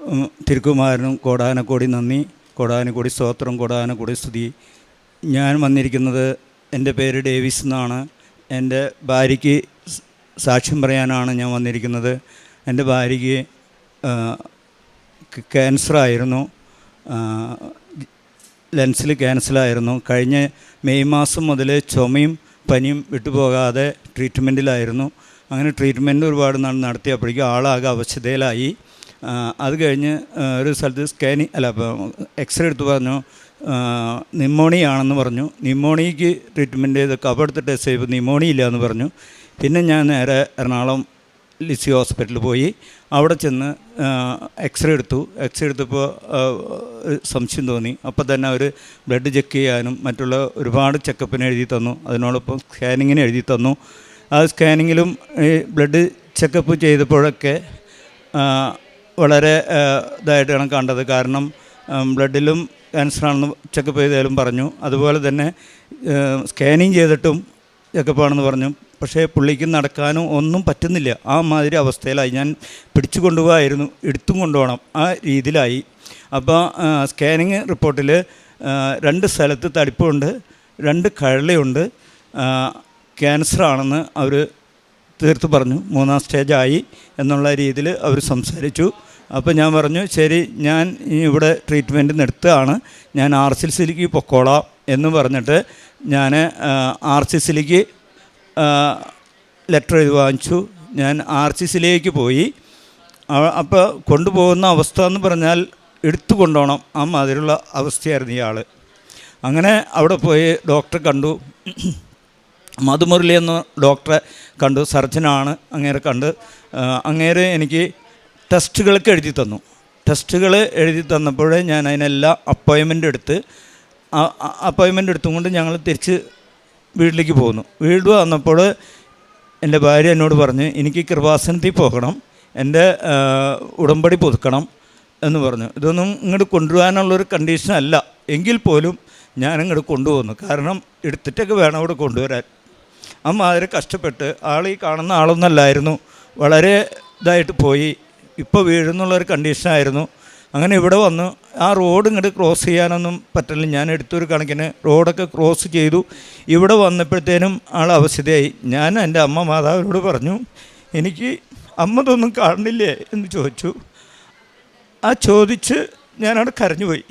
ഉം, തിരുക്കുമാരനും കോടാനക്കോടി നന്ദി കോടാനക്കോടി സ്തോത്രം കോടാനക്കോടി സ്തുതി. ഞാൻ വന്നിരിക്കുന്നത് എന്റെ പേര് ഡേവിസ് എന്നാണ്. എന്റെ ഭാര്യയ്ക്ക് സാക്ഷ്യം പറയാനാണ് ഞാൻ വന്നിരിക്കുന്നത്. എന്റെ ഭാര്യയ്ക്ക് ക്യാൻസറായിരുന്നു. ലെൻസിൽ ക്യാൻസലായിരുന്നു കഴിഞ്ഞ മെയ് മാസം മുതൽ ചുമയും പനിയും വിട്ടുപോകാതെ ട്രീറ്റ്മെന്റിലായിരുന്നു. അങ്ങനെ ട്രീറ്റ്മെന്റ് ഒരുപാട് നടത്തിയപ്പോഴേക്കും ആളാകെ അവശതയിലായി. അത് കഴിഞ്ഞ് ഒരു സ്ഥലത്ത് സ്കാനിങ് അല്ല എക്സ്റേ എടുത്ത് പറഞ്ഞു നിമോണിയ ആണെന്ന് പറഞ്ഞു. നിമോണിയക്ക് ട്രീറ്റ്മെന്റ് ചെയ്ത് കബടുത്ത് ടെസ്റ്റ് ചെയ്തപ്പോൾ നിമോണിയ ഇല്ല എന്ന് പറഞ്ഞു. പിന്നെ ഞാൻ നേരെ എറണാകുളം ലിസി ഹോസ്പിറ്റലിൽ പോയി. അവിടെ ചെന്ന് എക്സ്റേ എടുത്തു. എക്സ്റേ എടുത്തപ്പോൾ സംശയം തോന്നി. അപ്പോൾ തന്നെ അവർ ബ്ലഡ് ചെക്ക് ചെയ്യാനും മറ്റുള്ള ഒരുപാട് ചെക്കപ്പിന് എഴുതി തന്നു. അതിനോടൊപ്പം സ്കാനിങ്ങിന് എഴുതി തന്നു. ആ സ്കാനിങ്ങിലും ഈ ബ്ലഡ് ചെക്കപ്പ് ചെയ്തപ്പോഴൊക്കെ വളരെ ഇതായിട്ടാണ് കണ്ടത്. കാരണം ബ്ലഡിലും ക്യാൻസറാണെന്ന് ചെക്കപ്പ് ചെയ്താലും പറഞ്ഞു. അതുപോലെ തന്നെ സ്കാനിങ് ചെയ്തിട്ടും ചെക്കപ്പാണെന്ന് പറഞ്ഞു. പക്ഷേ പുള്ളിക്ക് നടക്കാനും ഒന്നും പറ്റുന്നില്ല. ആ മാതിരി അവസ്ഥയിലായി. ഞാൻ പിടിച്ചു കൊണ്ടുപോകായിരുന്നു. എടുത്തും കൊണ്ടുപോകണം. ആ രീതിയിലായി. അപ്പോൾ സ്കാനിങ് റിപ്പോർട്ടിൽ രണ്ട് സ്ഥലത്ത് തടിപ്പുണ്ട് രണ്ട് കഴലയുണ്ട് ക്യാൻസർ ആണെന്ന് അവർ തീർത്ത് പറഞ്ഞു. മൂന്നാം സ്റ്റേജായി എന്നുള്ള രീതിയിൽ അവർ സംസാരിച്ചു. അപ്പോൾ ഞാൻ പറഞ്ഞു ശരി ഞാൻ ഇവിടെ ട്രീറ്റ്മെന്റ് നിർത്തുകയാണ്. ഞാൻ ആർ സി സിയിലേക്ക് പൊക്കോളാം. എന്ന് പറഞ്ഞിട്ട് ഞാൻ ആർ സി സിയിലേക്ക് ലെറ്റർ എഴുതി വാങ്ങിച്ചു. ഞാൻ ആർ സി സിയിലേക്ക് പോയി. അപ്പോൾ കൊണ്ടുപോകുന്ന അവസ്ഥ എന്ന് പറഞ്ഞാൽ എടുത്തു കൊണ്ടുപോകണം ആ മാതിരിയുള്ള അവസ്ഥയായിരുന്നു ഇയാൾ അങ്ങനെ അവിടെ പോയി ഡോക്ടറെ കണ്ടു. മധുമുരളി എന്ന ഡോക്ടറെ കണ്ടു സർജനാണ് അങ്ങേരെ കണ്ട്. അങ്ങേര് എനിക്ക് ടെസ്റ്റുകളൊക്കെ എഴുതി തന്നു. ടെസ്റ്റുകൾ എഴുതി തന്നപ്പോൾ ഞാൻ അതിനെല്ലാം അപ്പോയിൻമെന്റ് എടുത്ത് അപ്പോയിൻമെന്റ് എടുത്തുകൊണ്ട് ഞങ്ങൾ തിരിച്ച് വീട്ടിലേക്ക് പോകുന്നു വീട് വന്നപ്പോൾ എന്റെ ഭാര്യ എന്നോട് പറഞ്ഞ് എനിക്ക് കൃപാസനത്തിൽ പോകണം എന്റെ ഉടമ്പടി പുതുക്കണം എന്ന് പറഞ്ഞു. ഇതൊന്നും ഇങ്ങോട്ട് കൊണ്ടുപോകാനുള്ളൊരു കണ്ടീഷനല്ല എങ്കിൽ പോലും ഞാനിങ്ങോട്ട് കൊണ്ടുപോകുന്നു കാരണം എടുത്തിട്ടൊക്കെ വേണം അവിടെ കൊണ്ടുവരാൻ. ആ മാതിരി കഷ്ടപ്പെട്ട് ആൾ ഈ കാണുന്ന ആളൊന്നല്ലായിരുന്നു. വളരെ ഇതായിട്ട് പോയി. ഇപ്പോൾ വീഴുന്നുള്ളൊരു കണ്ടീഷനായിരുന്നു അങ്ങനെ ഇവിടെ വന്നു. ആ റോഡ് ഇങ്ങോട്ട് ക്രോസ് ചെയ്യാനൊന്നും പറ്റില്ല ഞാൻ എടുത്തൊരു കണക്കിന് റോഡൊക്കെ ക്രോസ് ചെയ്തു. ഇവിടെ വന്നപ്പോഴത്തേനും ആൾ അവശതയായി. ഞാൻ എന്റെ അമ്മ മാതാവിനോട് പറഞ്ഞു എനിക്ക് അമ്മ ഇതൊന്നും കാണുന്നില്ലേ? എന്ന് ചോദിച്ചു. ആ ചോദിച്ച് ഞാനവിടെ കരഞ്ഞുപോയി.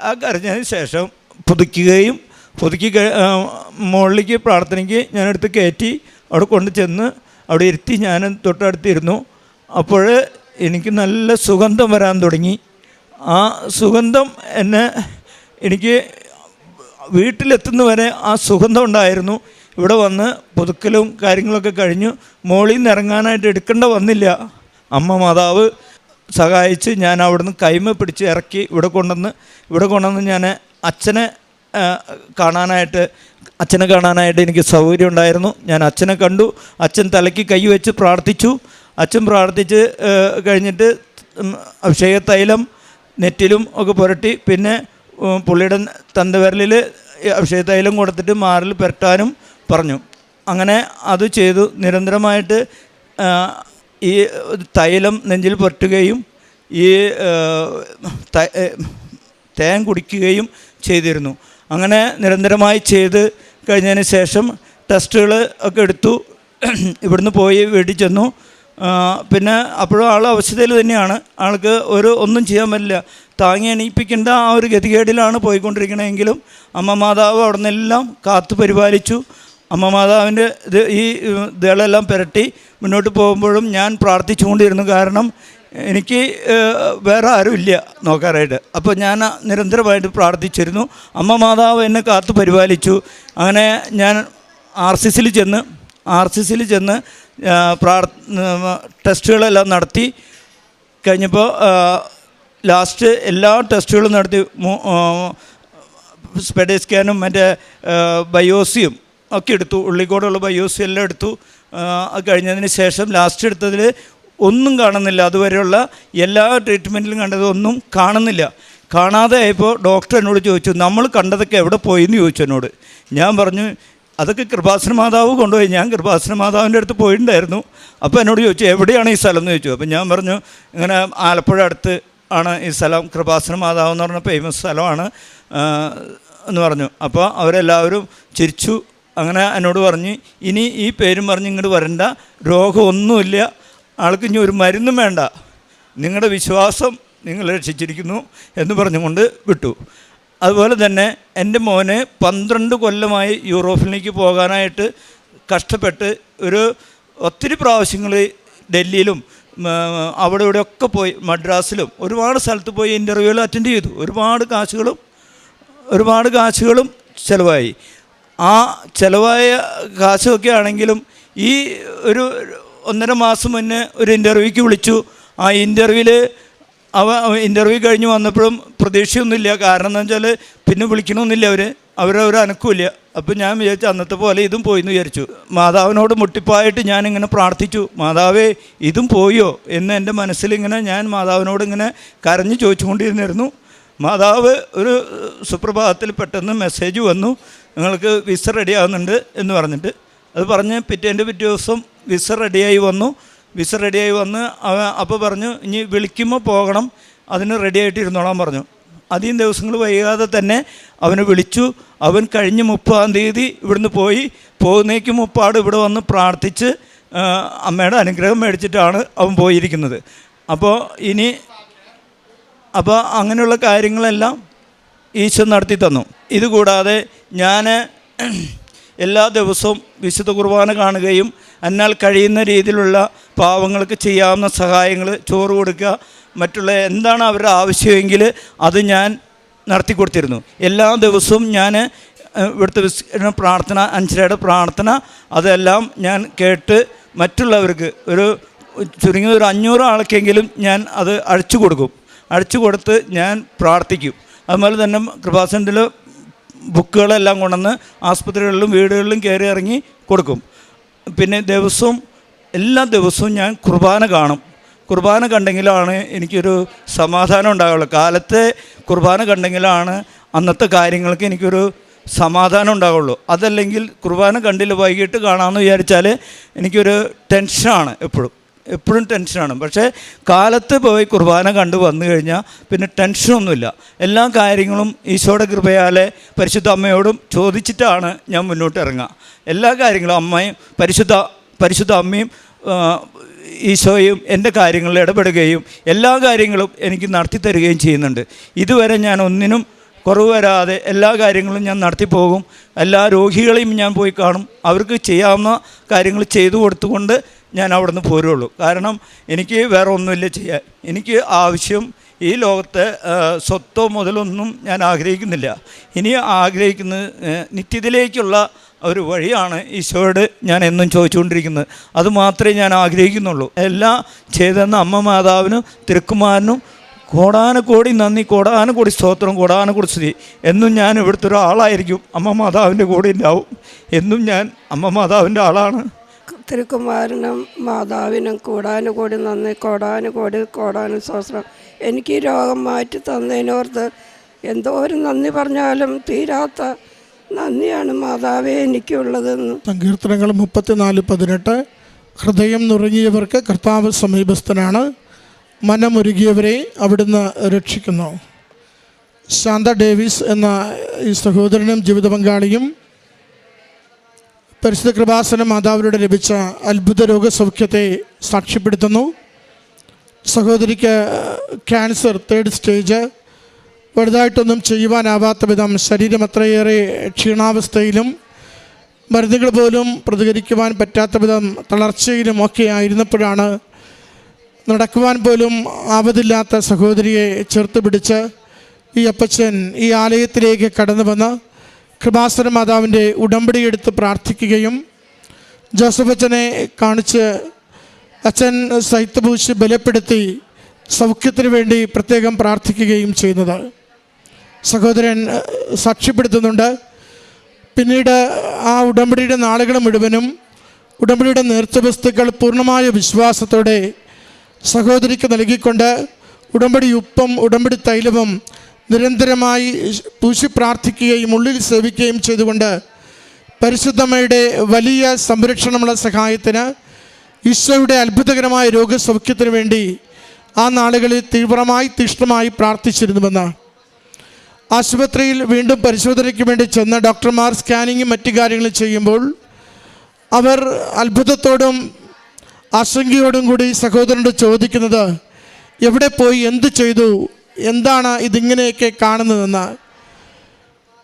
ആ കരഞ്ഞതിന് ശേഷം പുതുക്കുകയും പുതുക്കി മുകളിലേക്ക് പ്രാർത്ഥനയ്ക്ക് ഞാനെടുത്ത് കയറ്റി അവിടെ കൊണ്ട് ചെന്ന് അവിടെ ഇരുത്തി ഞാൻ തൊട്ടടുത്തിരുന്നു. അപ്പോൾ എനിക്ക് നല്ല സുഗന്ധം വരാൻ തുടങ്ങി. ആ സുഗന്ധം എന്നെ എനിക്ക് വീട്ടിലെത്തുന്ന വരെ ആ സുഗന്ധം ഉണ്ടായിരുന്നു. ഇവിടെ വന്ന് പുതുക്കലും കാര്യങ്ങളൊക്കെ കഴിഞ്ഞു. മോളിൽ നിന്ന് ഇറങ്ങാനായിട്ട് എടുക്കേണ്ട വന്നില്ല. അമ്മ മാതാവ് സഹായിച്ച് ഞാൻ അവിടുന്ന് കൈമ പിടിച്ച് ഇറക്കി ഇവിടെ കൊണ്ടുവന്ന് ഇവിടെ കൊണ്ടുവന്ന് ഞാൻ അച്ഛനെ കാണാനായിട്ട് അച്ഛനെ കാണാനായിട്ട് എനിക്ക് സൗകര്യം ഉണ്ടായിരുന്നു. ഞാൻ അച്ഛനെ കണ്ടു. അച്ഛൻ തലയ്ക്ക് കൈ വെച്ച് പ്രാർത്ഥിച്ചു. അച്ഛൻ പ്രാർത്ഥിച്ച് കഴിഞ്ഞിട്ട് അഭിഷേക തൈലം നെറ്റിലും ഒക്കെ പുരട്ടി. പിന്നെ പുള്ളിയുടെ തന്തവിരലിൽ അഭിഷേക തൈലം കൊടുത്തിട്ട് മാറിൽ പുരട്ടാനും പറഞ്ഞു. അങ്ങനെ അത് ചെയ്തു. നിരന്തരമായിട്ട് ഈ തൈലം നെഞ്ചിൽ പുരട്ടുകയും ഈ തേൻ കുടിക്കുകയും ചെയ്തിരുന്നു. അങ്ങനെ നിരന്തരമായി ചെയ്ത് കഴിഞ്ഞതിന് ശേഷം ടെസ്റ്റുകൾ ഒക്കെ എടുത്തു. ഇവിടുന്ന് പോയി വീട്ടിൽ ചെന്നു. പിന്നെ അപ്പോഴും ആൾ അവശതയിൽ തന്നെയാണ്. ആൾക്ക് ഒരു ഒന്നും ചെയ്യാൻ പറ്റില്ല. താങ്ങി എണീപ്പിക്കേണ്ട ആ ഒരു ഗതികേടിലാണ് പോയിക്കൊണ്ടിരിക്കണമെങ്കിലും അമ്മ മാതാവ് അവിടെ നിന്നെല്ലാം കാത്തു പരിപാലിച്ചു. അമ്മ മാതാവിന്റെ ഇത് ഈ ഇതുകളെല്ലാം പുരട്ടി മുന്നോട്ട് പോകുമ്പോഴും ഞാൻ പ്രാർത്ഥിച്ചുകൊണ്ടിരുന്നു കാരണം എനിക്ക് വേറെ ആരുമില്ല നോക്കാനായിട്ട് അപ്പോൾ ഞാൻ നിരന്തരമായിട്ട് പ്രാർത്ഥിച്ചിരുന്നു. അമ്മ മാതാവ് എന്നെ കാത്തു പരിപാലിച്ചു. അങ്ങനെ ഞാൻ ആർ സി സിയിൽ ചെന്ന് ആർ സി സിയിൽ ചെന്ന് പ്രാർ ടെസ്റ്റുകളെല്ലാം നടത്തി. കഴിഞ്ഞപ്പോൾ ലാസ്റ്റ് എല്ലാ ടെസ്റ്റുകളും നടത്തി. സ്പെഡേ സ്കാനും മറ്റേ ബയോസിയും ഒക്കെ എടുത്തു. ഉള്ളിക്കോടുള്ള ബയോസി എല്ലാം എടുത്തു. കഴിഞ്ഞതിന് ശേഷം ലാസ്റ്റ് എടുത്തതിൽ ഒന്നും കാണുന്നില്ല. അതുവരെയുള്ള എല്ലാ ട്രീറ്റ്മെന്റിലും കണ്ടതൊന്നും കാണുന്നില്ല. കാണാതെ ആയപ്പോൾ ഡോക്ടർ എന്നോട് ചോദിച്ചു നമ്മൾ കണ്ടതൊക്കെ എവിടെ പോയി എന്ന് ചോദിച്ചു എന്നോട്. ഞാൻ പറഞ്ഞു അതൊക്കെ കൃപാസന മാതാവ് കൊണ്ടുപോയി. ഞാൻ കൃപാസന മാതാവിന്റെ അടുത്ത് പോയിട്ടുണ്ടായിരുന്നു. അപ്പോൾ എന്നോട് ചോദിച്ചു എവിടെയാണ് ഈ സ്ഥലം? എന്ന് ചോദിച്ചു. അപ്പോൾ ഞാൻ പറഞ്ഞു ഇങ്ങനെ ആലപ്പുഴ അടുത്ത് ആണ് ഈ സ്ഥലം. കൃപാസന മാതാവ് എന്ന് പറഞ്ഞ ഫേമസ് സ്ഥലമാണ്. എന്ന് പറഞ്ഞു. അപ്പോൾ അവരെല്ലാവരും ചിരിച്ചു. അങ്ങനെ എന്നോട് പറഞ്ഞ് ഇനി ഈ പേരും പറഞ്ഞ് ഇങ്ങോട്ട് വരണ്ട. രോഗമൊന്നുമില്ല. ആൾക്ക് ഇനി ഒരു മരുന്നും വേണ്ട. നിങ്ങളുടെ വിശ്വാസം നിങ്ങൾ രക്ഷിച്ചിരിക്കുന്നു എന്ന് പറഞ്ഞുകൊണ്ട് വിട്ടു. അതുപോലെ തന്നെ എന്റെ മോന് പന്ത്രണ്ട് കൊല്ലമായി യൂറോപ്പിലേക്ക് പോകാനായിട്ട് കഷ്ടപ്പെട്ട് ഒരു ഒത്തിരി പ്രാവശ്യങ്ങൾ ഡൽഹിയിലും അവിടെ ഇവിടെയൊക്കെ പോയി മദ്രാസിലും ഒരുപാട് സ്ഥലത്ത് പോയി ഇന്റർവ്യൂകൾ അറ്റൻഡ് ചെയ്തു. ഒരുപാട് കാശുകളും ഒരുപാട് കാശുകളും ചിലവായി. ആ ചിലവായ കാശൊക്കെ ആണെങ്കിലും ഈ ഒരു ഒന്നര മാസം മുന്നേ ഒരു ഇന്റർവ്യൂക്ക് വിളിച്ചു. ആ ഇന്റർവ്യൂവിൽ അവ ഇന്റർവ്യൂ കഴിഞ്ഞ് വന്നപ്പോഴും പ്രതീക്ഷയൊന്നുമില്ല. കാരണം എന്താ വെച്ചാൽ പിന്നെ വിളിക്കണമെന്നില്ല അവർ അവരവർ അനക്കുമില്ല അപ്പോൾ ഞാൻ വിചാരിച്ചു അന്നത്തെ പോലെ ഇതും പോയി എന്ന് വിചാരിച്ചു. മാതാവിനോട് മുട്ടിപ്പായിട്ട് ഞാനിങ്ങനെ പ്രാർത്ഥിച്ചു. മാതാവേ ഇതും പോയോ? എന്ന് എന്റെ മനസ്സിലിങ്ങനെ ഞാൻ മാതാവിനോട് ഇങ്ങനെ കരഞ്ഞ് ചോദിച്ചുകൊണ്ടിരുന്നിരുന്നു. മാതാവ് ഒരു സുപ്രഭാതത്തിൽ പെട്ടെന്ന് മെസ്സേജ് വന്നു. നിങ്ങൾക്ക് വിസ റെഡി ആകുന്നുണ്ട് എന്ന് പറഞ്ഞിട്ട്. അത് പറഞ്ഞ് പിറ്റേന്റെ പിറ്റേ ദിവസം വിസ റെഡിയായി വന്നു. വിസ റെഡിയായി വന്ന് അപ്പോൾ പറഞ്ഞു ഇനി വിളിക്കുമ്പോൾ പോകണം. അതിന് റെഡിയായിട്ട് ഇരുന്നോളാൻ പറഞ്ഞു. അധികം ദിവസങ്ങൾ വൈകാതെ തന്നെ അവനെ വിളിച്ചു. അവൻ കഴിഞ്ഞ മുപ്പതാം തീയതി ഇവിടുന്ന് പോയി. പോകുന്നേക്ക് മുപ്പാട് ഇവിടെ വന്ന് പ്രാർത്ഥിച്ച് അമ്മയുടെ അനുഗ്രഹം മേടിച്ചിട്ടാണ് അവൻ പോയിരിക്കുന്നത്. അപ്പോൾ ഇനി അപ്പോൾ അങ്ങനെയുള്ള കാര്യങ്ങളെല്ലാം ഈശോ നടത്തി തന്നു. ഇതുകൂടാതെ ഞാൻ എല്ലാ ദിവസവും വിശുദ്ധ കുർബാന കാണുകയും എന്നാൽ കഴിയുന്ന രീതിയിലുള്ള പാവങ്ങൾക്ക് ചെയ്യാവുന്ന സഹായങ്ങൾ ചോറ് കൊടുക്കുക മറ്റുള്ള എന്താണ് അവരുടെ ആവശ്യമെങ്കിൽ അത് ഞാൻ നടത്തി കൊടുത്തിരുന്നു. എല്ലാ ദിവസവും ഞാൻ ഇവിടുത്തെ പ്രാർത്ഥന അഞ്ചരയുടെ പ്രാർത്ഥന അതെല്ലാം ഞാൻ കേട്ട് മറ്റുള്ളവർക്ക് ഒരു ചുരുങ്ങിയ ഒരു അഞ്ഞൂറ് ആൾക്കെങ്കിലും ഞാൻ അത് അഴിച്ചു കൊടുക്കും. അഴിച്ചു കൊടുത്ത് ഞാൻ പ്രാർത്ഥിക്കും. അതുപോലെ തന്നെ കൃപാസനത്തിൽ ബുക്കുകളെല്ലാം കൊണ്ടുവന്ന് ആസ്പത്രികളിലും വീടുകളിലും കയറി ഇറങ്ങി കൊടുക്കും. പിന്നെ ദിവസവും എല്ലാ ദിവസവും ഞാൻ കുർബാന കാണും. കുർബാന കണ്ടെങ്കിലാണ് എനിക്കൊരു സമാധാനം ഉണ്ടാവുള്ളൂ. കാലത്തെ കുർബാന കണ്ടെങ്കിലാണ് അന്നത്തെ കാര്യങ്ങൾക്ക് എനിക്കൊരു സമാധാനം ഉണ്ടാവുള്ളൂ. അതല്ലെങ്കിൽ കുർബാന കണ്ടില്ല വൈകിട്ട് കാണാമെന്ന് വിചാരിച്ചാൽ എനിക്കൊരു ടെൻഷനാണ് എപ്പോഴും. എപ്പോഴും ടെൻഷനാണ് പക്ഷേ കാലത്ത് പോയി കുർബാന കണ്ടു വന്നു കഴിഞ്ഞാൽ പിന്നെ ടെൻഷനൊന്നുമില്ല എല്ലാ കാര്യങ്ങളും ഈശോയുടെ കൃപയാലെ പരിശുദ്ധ അമ്മയോടും ചോദിച്ചിട്ടാണ് ഞാൻ മുന്നോട്ട് ഇറങ്ങുക. എല്ലാ കാര്യങ്ങളും അമ്മയും പരിശുദ്ധ പരിശുദ്ധ അമ്മയും ഈശോയും എന്റെ കാര്യങ്ങളിൽ ഇടപെടുകയും എല്ലാ കാര്യങ്ങളും എനിക്ക് നടത്തി തരികയും ചെയ്യുന്നുണ്ട്. ഇതുവരെ ഞാൻ ഒന്നിനും കുറവ് വരാതെ എല്ലാ കാര്യങ്ങളും ഞാൻ നടത്തി പോകും. എല്ലാ രോഗികളെയും ഞാൻ പോയി കാണും. അവർക്ക് ചെയ്യാവുന്ന കാര്യങ്ങൾ ചെയ്തു കൊടുത്തുകൊണ്ട് ഞാൻ അവിടെ നിന്ന് പോരുള്ളൂ. കാരണം എനിക്ക് വേറെ ഒന്നുമില്ല ചെയ്യാൻ. എനിക്ക് ആവശ്യം ഈ ലോകത്തെ സ്വത്തോ മുതലൊന്നും ഞാൻ ആഗ്രഹിക്കുന്നില്ല. ഇനി ആഗ്രഹിക്കുന്നത് നിത്യത്തിലേക്കുള്ള ഒരു വഴിയാണ് ഈശോയോട് ഞാൻ എന്നും ചോദിച്ചുകൊണ്ടിരിക്കുന്നത്. അത് മാത്രമേ ഞാൻ ആഗ്രഹിക്കുന്നുള്ളൂ. എല്ലാം ചെയ്തെന്ന അമ്മ മാതാവിനും തിരുക്കുമാരനും കോടാനുകോടി നന്ദി കോടി സ്തോത്രം കോടാനുകൂടി സ്തുതി എന്നും ഞാൻ ഇവിടുത്തെ ഒരാളായിരിക്കും. അമ്മ മാതാവിന്റെ കൂടെ ഉണ്ടാവും എന്നും ഞാൻ അമ്മ മാതാവിന്റെ ആളാണ്. തിരുക്കുമാരനും മാതാവിനും കൂടാനുകൂടി നന്ദി കോടാനുകൂടി കോടാനും എനിക്ക് ഈ രോഗം മാറ്റി തന്നതിനോർത്ത് ഒരു നന്ദി പറഞ്ഞാലും തീരാത്ത നന്ദിയാണ് മാതാവേ എനിക്കുള്ളതെന്ന്. സങ്കീർത്തനങ്ങൾ മുപ്പത്തിനാല് പതിനെട്ട്. ഹൃദയം നുറുങ്ങിയവർക്ക് കർത്താവ് സമീപസ്ഥനാണ്. മനമൊരുകിയവരെ അവിടുന്ന് രക്ഷിക്കുന്നു. ശാന്ത ഡേവിസ് എന്ന ഈ സഹോദരനും ജീവിത പങ്കാളിയും പരിശുദ്ധ കൃപാസന മാതാവിലൂടെ ലഭിച്ച അത്ഭുത രോഗസൗഖ്യത്തെ സാക്ഷ്യപ്പെടുത്തുന്നു. സഹോദരിക്ക് ക്യാൻസർ തേർഡ് സ്റ്റേജ് വലുതായിട്ടൊന്നും ചെയ്യുവാനാവാത്ത വിധം ശരീരം അത്രയേറെ ക്ഷീണാവസ്ഥയിലും മരുന്നുകൾ പോലും പ്രതികരിക്കുവാൻ പറ്റാത്ത വിധം തളർച്ചയിലും ഒക്കെ ആയിരുന്നപ്പോഴാണ് നടക്കുവാൻ പോലും ആവതില്ലാത്ത സഹോദരിയെ ചേർത്ത് പിടിച്ച് ഈ അപ്പച്ചൻ ഈ ആലയത്തിലേക്ക് കടന്നു വന്ന് കൃപാസന മാതാവിന്റെ ഉടമ്പടി എടുത്ത് പ്രാർത്ഥിക്കുകയും ജോസഫ് അച്ഛനെ കാണിച്ച് അച്ഛൻ സൈത്തപൂശി ബലപ്പെടുത്തി സൗഖ്യത്തിന് വേണ്ടി പ്രത്യേകം പ്രാർത്ഥിക്കുകയും ചെയ്യുന്നത്. സഹോദരൻ സാക്ഷ്യപ്പെടുത്തുന്നുണ്ട്. പിന്നീട് ആ ഉടമ്പടിയുടെ നാളുകൾ മുഴുവനും ഉടമ്പടിയുടെ നേർച്ച വസ്തുക്കൾ പൂർണമായ വിശ്വാസത്തോടെ സഹോദരിക്ക് നൽകിക്കൊണ്ട് ഉടമ്പടി ഉപ്പും ഉടമ്പടി തൈലവും നിരന്തരമായി പൂശി പ്രാർത്ഥിക്കുകയും ഉള്ളിൽ സേവിക്കുകയും ചെയ്തുകൊണ്ട് പരിശുദ്ധമ്മയുടെ വലിയ സംരക്ഷണമുള്ള സഹായത്തിന് ഈശോയുടെ അത്ഭുതകരമായ രോഗസൗഖ്യത്തിന് വേണ്ടി ആ നാളുകളിൽ തീവ്രമായി തീഷ്ണമായി പ്രാർത്ഥിച്ചിരുന്നുവെന്ന്. ആശുപത്രിയിൽ വീണ്ടും പരിശോധനയ്ക്ക് വേണ്ടി ചെന്ന ഡോക്ടർമാർ സ്കാനിങ്ങും മറ്റു കാര്യങ്ങളും ചെയ്യുമ്പോൾ അവർ അത്ഭുതത്തോടും ആശങ്കയോടും കൂടി സഹോദരനോട് ചോദിക്കുന്നത് എവിടെ പോയി? എന്ത് ചെയ്തു? എന്താണ് ഇതിങ്ങനെയൊക്കെ കാണുന്നതെന്ന്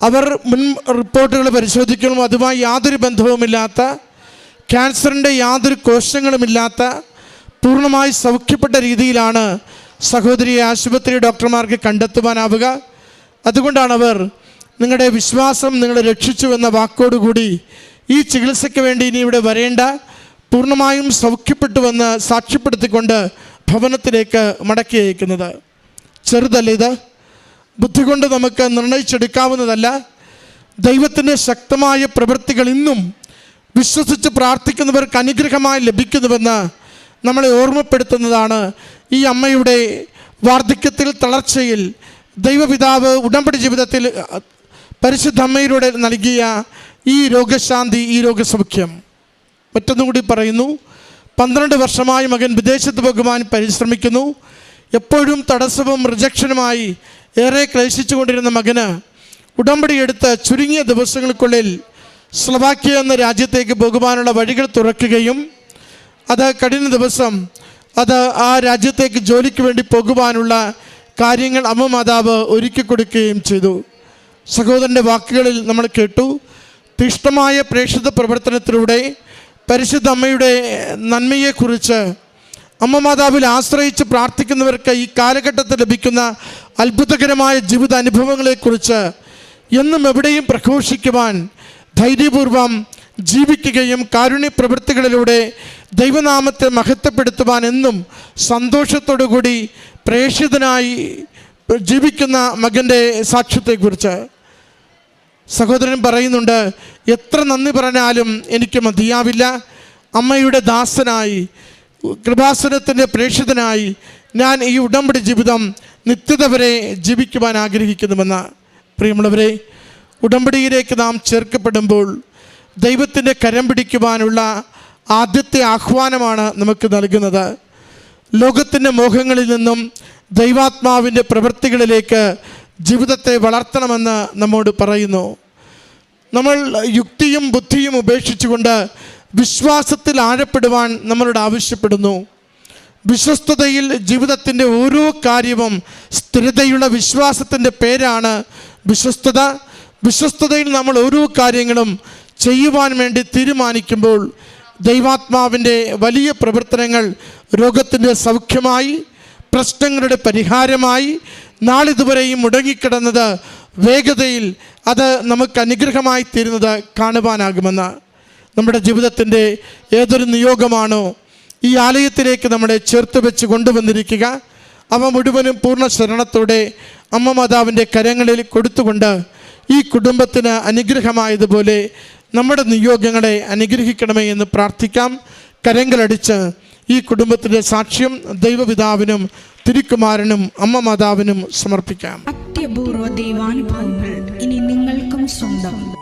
അവർ മുൻ റിപ്പോർട്ടുകൾ പരിശോധിക്കുമ്പോൾ അതുമായി യാതൊരു ബന്ധവുമില്ലാത്ത ക്യാൻസറിന്റെ യാതൊരു കോശങ്ങളുമില്ലാത്ത പൂർണമായി സൗഖ്യപ്പെട്ട രീതിയിലാണ് സഹോദരിയെ ആശുപത്രി ഡോക്ടർമാർക്ക് കണ്ടെത്തുവാനാവുക. അതുകൊണ്ടാണ് അവർ നിങ്ങളുടെ വിശ്വാസം നിങ്ങളെ രക്ഷിച്ചു എന്ന വാക്കോടുകൂടി ഈ ചികിത്സയ്ക്ക് വേണ്ടി ഇനി ഇവിടെ വരേണ്ട പൂർണമായും സൗഖ്യപ്പെട്ടുവെന്ന് സാക്ഷ്യപ്പെടുത്തിക്കൊണ്ട് ഭവനത്തിലേക്ക് മടക്കി അയക്കുന്നത്. ചെറുതല്ല ഇത്? ബുദ്ധി കൊണ്ട് നമുക്ക് നിർണയിച്ചെടുക്കാവുന്നതല്ല. ദൈവത്തിന്റെ ശക്തമായ പ്രവൃത്തികൾ ഇന്നും വിശ്വസിച്ച് പ്രാർത്ഥിക്കുന്നവർക്ക് അനുഗ്രഹമായി ലഭിക്കുന്നുവെന്ന് നമ്മളെ ഓർമ്മപ്പെടുത്തുന്നതാണ് ഈ അമ്മയുടെ വാർദ്ധക്യത്തിൽ തളർച്ചയിൽ ദൈവപിതാവ് ഉടമ്പടി ജീവിതത്തിൽ പരിശുദ്ധമ്മയിലൂടെ നൽകിയ ഈ രോഗശാന്തി ഈ രോഗസൗഖ്യം. മറ്റൊന്നുകൂടി പറയുന്നു പന്ത്രണ്ട് വർഷമായി മകൻ വിദേശത്ത് പോകുവാൻ പരിശ്രമിക്കുന്നു. എപ്പോഴും തടസ്സവും റിജക്ഷനുമായി ഏറെ ക്ലേശിച്ചു കൊണ്ടിരുന്ന മകന് ഉടമ്പടി എടുത്ത് ചുരുങ്ങിയ ദിവസങ്ങൾക്കുള്ളിൽ സ്ലവാക്യ എന്ന രാജ്യത്തേക്ക് പോകുവാനുള്ള വഴികൾ തുറക്കുകയും അത് കഴിഞ്ഞ ദിവസം അത് ആ രാജ്യത്തേക്ക് ജോലിക്ക് വേണ്ടി പോകുവാനുള്ള കാര്യങ്ങൾ അമ്മ മാതാവ് ഒരുക്കി കൊടുക്കുകയും ചെയ്തു. സഹോദരന്റെ വാക്കുകളിൽ നമ്മൾ കേട്ടു തീഷ്ണമായ പ്രേക്ഷിത പ്രവർത്തനത്തിലൂടെ പരിശുദ്ധ അമ്മയുടെ നന്മയെക്കുറിച്ച് അമ്മ മാതാവിൽ ആശ്രയിച്ച് പ്രാർത്ഥിക്കുന്നവർക്ക് ഈ കാലഘട്ടത്തിൽ ലഭിക്കുന്ന അത്ഭുതകരമായ ജീവിത അനുഭവങ്ങളെക്കുറിച്ച് എന്നും എവിടെയും പ്രഘോഷിക്കുവാൻ ധൈര്യപൂർവം ജീവിക്കുകയും കാരുണ്യ പ്രവൃത്തികളിലൂടെ ദൈവനാമത്തെ മഹത്വപ്പെടുത്തുവാൻ എന്നും സന്തോഷത്തോടു കൂടി പ്രേക്ഷിതനായി ജീവിക്കുന്ന മകന്റെ സാക്ഷ്യത്തെക്കുറിച്ച് സഹോദരൻ പറയുന്നുണ്ട് എത്ര നന്ദി പറഞ്ഞാലും എനിക്ക് മതിയാവില്ല. അമ്മയുടെ ദാസനായി കൃപാസനത്തിന്റെ പ്രേക്ഷിതനായി ഞാൻ ഈ ഉടമ്പടി ജീവിതം നിത്യത വരെ ജീവിക്കുവാൻ ആഗ്രഹിക്കുന്നുവെന്ന് പ്രിയമുള്ളവരെ ഉടമ്പടിയിലേക്ക് നാം ചേർക്കപ്പെടുമ്പോൾ ദൈവത്തിന്റെ കരം പിടിക്കുവാനുള്ള ആദ്യത്തെ ആഹ്വാനമാണ് നമുക്ക് നൽകുന്നത്. ലോകത്തിന്റെ മോഹങ്ങളിൽ നിന്നും ദൈവാത്മാവിന്റെ പ്രവൃത്തികളിലേക്ക് ജീവിതത്തെ വളർത്തണമെന്ന് നമ്മോട് പറയുന്നു. നമ്മൾ യുക്തിയും ബുദ്ധിയും ഉപേക്ഷിച്ചുകൊണ്ട് വിശ്വാസത്തിൽ ആഴപ്പെടുവാൻ നമ്മളോട് ആവശ്യപ്പെടുന്നു. വിശ്വസ്തതയിൽ ജീവിതത്തിന്റെ ഓരോ കാര്യവും സ്ഥിരതയുള്ള വിശ്വാസത്തിന്റെ പേരാണ് വിശ്വസ്തത. വിശ്വസ്തതയിൽ നമ്മൾ ഓരോ കാര്യങ്ങളും ചെയ്യുവാൻ വേണ്ടി തീരുമാനിക്കുമ്പോൾ ദൈവാത്മാവിന്റെ വലിയ പ്രവർത്തനങ്ങൾ രോഗത്തിന്റെ സൗഖ്യമായി പ്രശ്നങ്ങളുടെ പരിഹാരമായി നാളിതുവരെയും മുടങ്ങിക്കിടന്നത് വേഗതയിൽ അത് നമുക്ക് അനുഗ്രഹമായി തീരുന്നത് കാണുവാനാകുമെന്ന്. നമ്മുടെ ജീവിതത്തിന്റെ ഏതൊരു നിയോഗമാണോ ഈ ആലയത്തിലേക്ക് നമ്മളെ ചേർത്ത് വെച്ച് കൊണ്ടുവന്നിരിക്കുക. അവ മുഴുവനും പൂർണ ശരണത്തോടെ അമ്മ മാതാവിന്റെ കരങ്ങളിൽ കൊടുത്തുകൊണ്ട് ഈ കുടുംബത്തിന് അനുഗ്രഹമായതുപോലെ നമ്മുടെ നിയോഗങ്ങളെ അനുഗ്രഹിക്കണമേ എന്ന് പ്രാർത്ഥിക്കാം. കരങ്ങളടിച്ച് ഈ കുടുംബത്തിന്റെ സാക്ഷ്യം ദൈവപിതാവിനും തിരുക്കുമാരനും അമ്മ മാതാവിനും സമർപ്പിക്കാം. അത്യപൂർവ ദൈവാനുഭവങ്ങൾ ഇനി നിങ്ങൾക്കും സ്വന്തം.